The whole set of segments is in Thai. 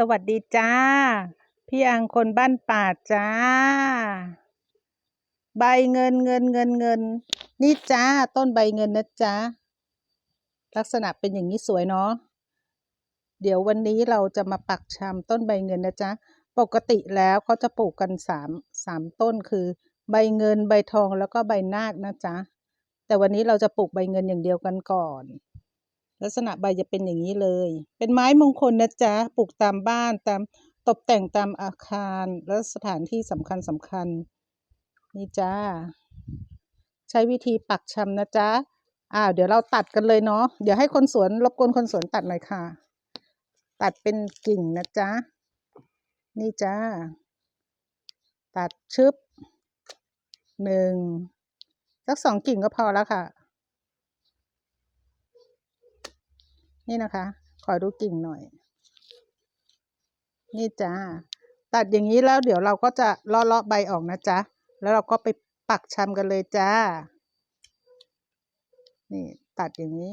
สวัสดีจ้า พี่อังคนบ้านป่าจ้า ใบเงินเงินเงินเงิน นี่จ้าต้นใบเงินนะจ๊ะลักษณะเป็นอย่างนี้สวยเนาะเดี๋ยววันนี้เราจะมาปักชำต้นใบเงินนะจ๊ะ ปกติแล้วเขาจะปลูกกันสามสามต้นคือ ใบเงินใบทองแล้วก็ใบนาคนะจ๊ะ แต่วันนี้เราจะปลูกใบเงินอย่างเดียวกันก่อน ลักษณะใบจะเป็นอย่างนี้เลย เป็นไม้มงคลนะจ๊ะ ปลูกตามบ้านตามตกแต่งตามอาคารและสถานที่สำคัญสำคัญ นี่จ้า ใช้วิธีปักชำนะจ๊ะอ้าวเดี๋ยวเราตัดกันเลยเนาะ เดี๋ยวให้คนสวนรบกวนคนสวนตัดหน่อยค่ะ ตัดเป็นกิ่งนะจ๊ะ นี่จ้า ตัดชึบหนึ่งสักสองกิ่งก็พอแล้วค่ะ นี่นะคะ ขอดูกิ่งหน่อย นี่จ้าตัดอย่างนี้แล้วเดี๋ยวเราก็จะเลาะๆใบออกนะจ๊ะ แล้วเราก็ไปปักชำกันเลยจ้า นี่ตัดอย่างนี้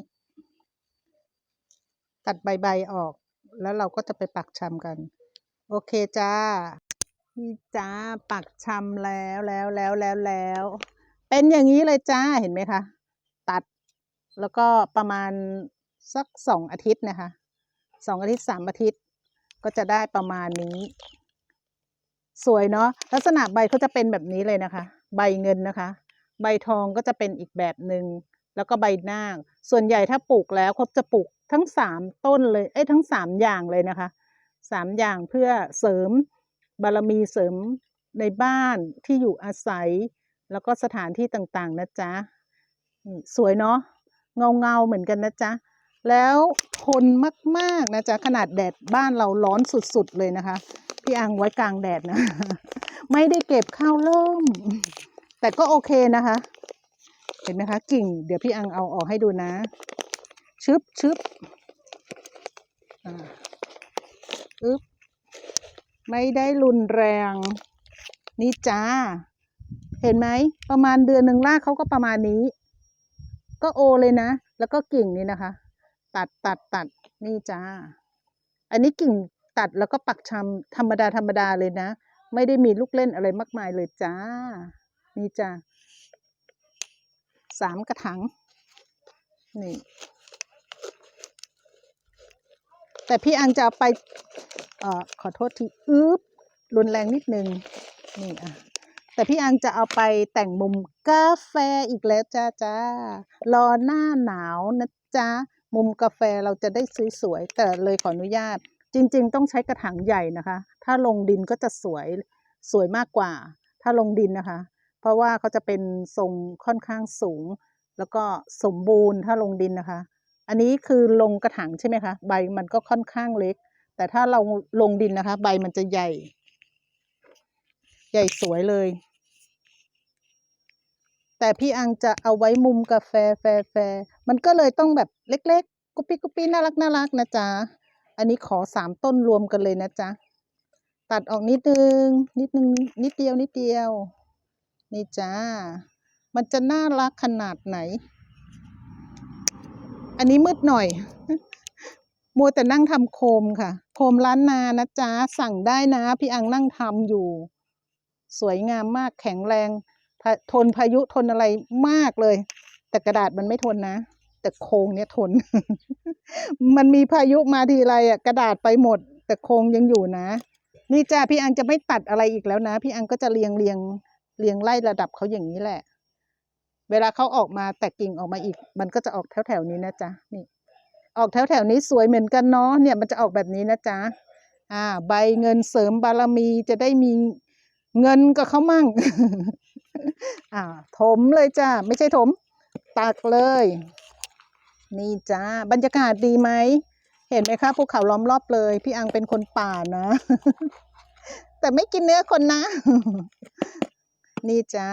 ตัดใบใบออก แล้วเราก็จะไปปักชำกัน โอเคจ้า นี่จ้าปักชำแล้วแล้วแล้วแล้วแล้ว เป็นอย่างนี้เลยจ้าเห็นไหมคะ ตัดแล้วก็ประมาณ สักสองอาทิตย์นะคะสองอาทิตย์สามอาทิตย์ก็จะได้ประมาณนี้ สวยเนาะลักษณะใบเขาจะเป็นแบบนี้เลยนะคะ ใบเงินนะคะ ใบทองก็จะเป็นอีกแบบหนึ่งแล้วก็ใบนาคส่วนใหญ่ถ้าปลูกแล้วเขาจะปลูกทั้งสามต้นเลยเอ้ยทั้งสามอย่างเลยนะคะสามอย่างเพื่อเสริมบารมีเสริมในบ้านที่อยู่อาศัย แล้วก็สถานที่ต่างๆนะจ๊ะสวยเนาะเงาเงาเหมือนกันนะจ๊ะ แล้วทนมากๆนะจ๊ะขนาดแดดบ้านเราร้อนสุดๆเลยนะคะ พี่อังไว้กลางแดดนะ ไม่ได้เก็บข้าวล่ม แต่ก็โอเคนะคะ เห็นไหมคะ กิ่ง เดี๋ยวพี่อังเอาออกให้ดูนะ ชึบชึบอึ๊บไม่ได้รุนแรง นี่จ้า เห็นไหม ประมาณเดือนหนึ่งรากเขาก็ประมาณนี้ ก็โอเลยนะ แล้วก็กิ่งนี่นะคะ ตัดตัดตัดนี่จ้า อันนี้กิ่งตัดแล้วก็ปักชำธรรมดาธรรมดาเลยนะ ไม่ได้มีลูกเล่นอะไรมากมายเลยจ้า นี่จ้าสามกระถางนี่แต่พี่อังจะไปเอ่อขอโทษทีอึ๊บรุนแรงนิดนึงนี่อะแต่พี่อังจะเอาไปแต่งมุมกาแฟอีกแล้วจ้าจ้ารอหน้าหนาวนะจ๊ะ มุมกาแฟเราจะได้สวยๆแต่เลยขออนุญาต จริง ๆ ต้องใช้กระถางใหญ่นะคะ ถ้าลงดินก็จะสวยสวยมากกว่า ถ้าลงดินนะคะ เพราะว่าเขาจะเป็นทรงค่อนข้างสูง แล้วก็สมบูรณ์ถ้าลงดินนะคะ อันนี้คือลงกระถางใช่ไหมคะใบมันก็ค่อนข้างเล็ก แต่ถ้าเราลงดินนะคะ ใบมันจะใหญ่ ใหญ่สวยเลย แต่พี่อังจะเอาไว้มุมกาแฟแฟแฟมันก็เลยต้องแบบเล็ก ๆ กุ๊ปปี้กุ๊ปปี้น่ารักน่ารักนะจ๊ะ อันนี้ขอสามต้นรวมกันเลยนะจ๊ะ ตัดออกนิดนึง นิดนึง นิดเดียวนิดเดียว นี่จ้า มันจะน่ารักขนาดไหน อันนี้มืดหน่อย มัวแต่นั่งทำโคมค่ะ โคมล้านนานะจ๊ะ สั่งได้นะ พี่อังนั่งทำอยู่ สวยงามมากแข็งแรง ทนพายุทนอะไรมากเลย แต่กระดาษมันไม่ทนนะ แต่โครงเนี่ยทน มันมีพายุมาทีไรอะ กระดาษไปหมด แต่โครงยังอยู่นะ นี่จ้าพี่อังจะไม่ตัดอะไรอีกแล้วนะ พี่อังก็จะเรียงเรียงเรียงไล่ระดับเขาอย่างนี้แหละ เวลาเขาออกมาแตกกิ่งออกมาอีก มันก็จะออกแถวแถวนี้นะจ๊ะนี่ออกแถวแถวนี้สวยเหมือนกันเนาะเนี่ยมันจะออกแบบนี้นะจ๊ะอ่า ใบเงินเสริมบารมีจะได้มี เงินกับเขามั่งอ่าถมเลยจ้าไม่ใช่ถม ตักเลย นี่จ้าบรรยากาศดีไหม เห็นไหมคะภูเขาล้อมรอบเลย พี่อังเป็นคนป่านะ แต่ไม่กินเนื้อคนนะ นี่จ้า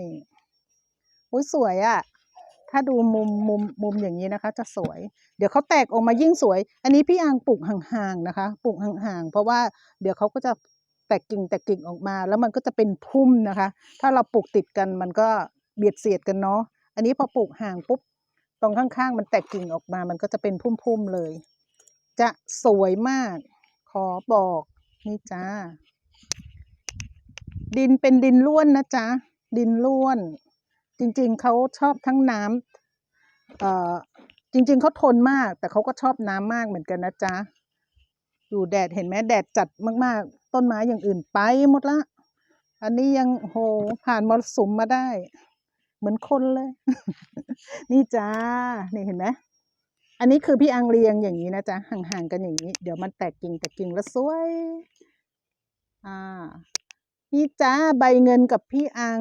นี่อุ้ยสวยอะ่ะ ถ้าดูมุมมุมมุมอย่างนี้นะคะ จะสวย เดี๋ยวเขาแตกออกมายิ่งสวย อันนี้พี่อังปลูกห่างๆนะคะ ปลูกห่างๆ เพราะว่าเดี๋ยวเขาก็จะ แตกกิ่งแตกกิ่งออกมา แล้วมันก็จะเป็นพุ่มนะคะ ถ้าเราปลูกติดกันมันก็เบียดเสียดกันเนาะอันนี้พอปลูกห่างปุ๊บตรงข้างๆ มันแตกกิ่งออกมา มันก็จะเป็นพุ่มๆเลย จะสวยมาก ขอบอกนี่จ้า ดินเป็นดินล้วนนะจ๊ะดินล้วน จริงๆเขาชอบทั้งน้ำเอ่อจริง ๆเขาทนมาก แต่เขาก็ชอบน้ำมากเหมือนกันนะจ๊ะ อยู่แดดเห็นไหมแดดจัดมากๆ ต้นไม้อย่างอื่นไปหมดละ อันนี้ยังโหผ่านมรสุมมาได้ เหมือนคนเลย นี่จ้า นี่เห็นไหมอันนี้คือพี่อังเรียงอย่างนี้นะจ๊ะห่างๆกันอย่างนี้ เดี๋ยวมันแตกกิ่งแตกกิ่งแล้วสวย อ่า นี่จ้าใบเงินกับพี่อัง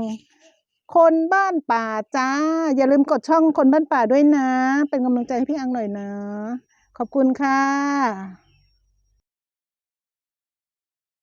คนบ้านป่าจ้า อย่าลืมกดช่องคนบ้านป่าด้วยนะ เป็นกำลังใจให้พี่อังหน่อยนะ ขอบคุณค่ะ